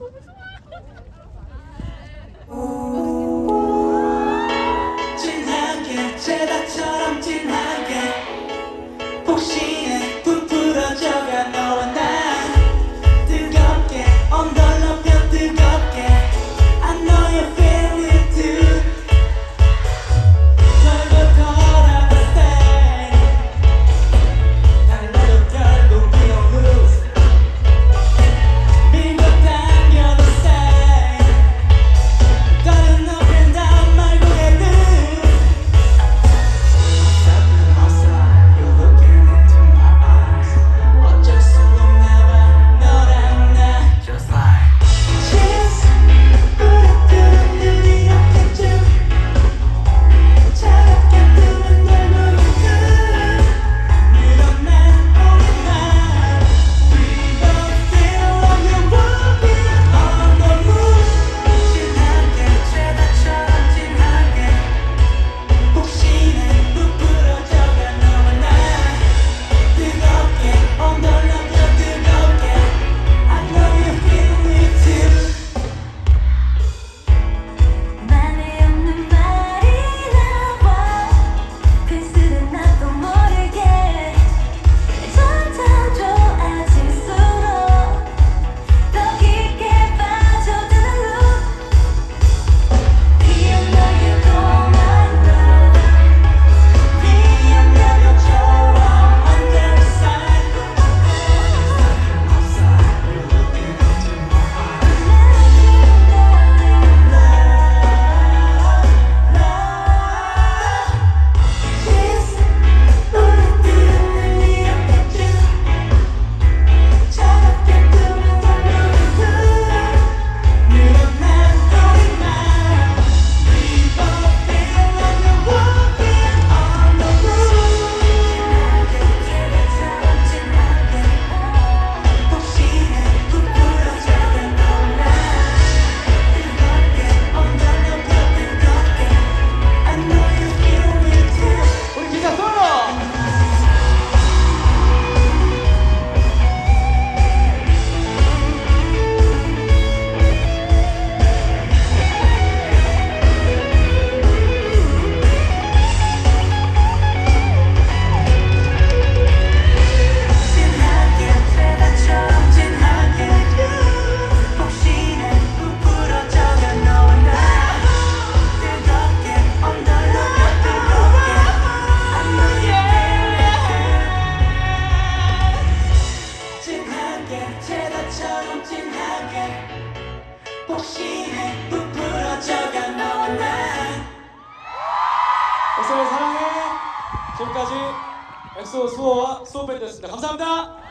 我不说 혹시 행복 부러져가 너와 나? 엑소를 사랑해. 지금까지 엑소 수호와 수호밴드였습니다. 감사합니다.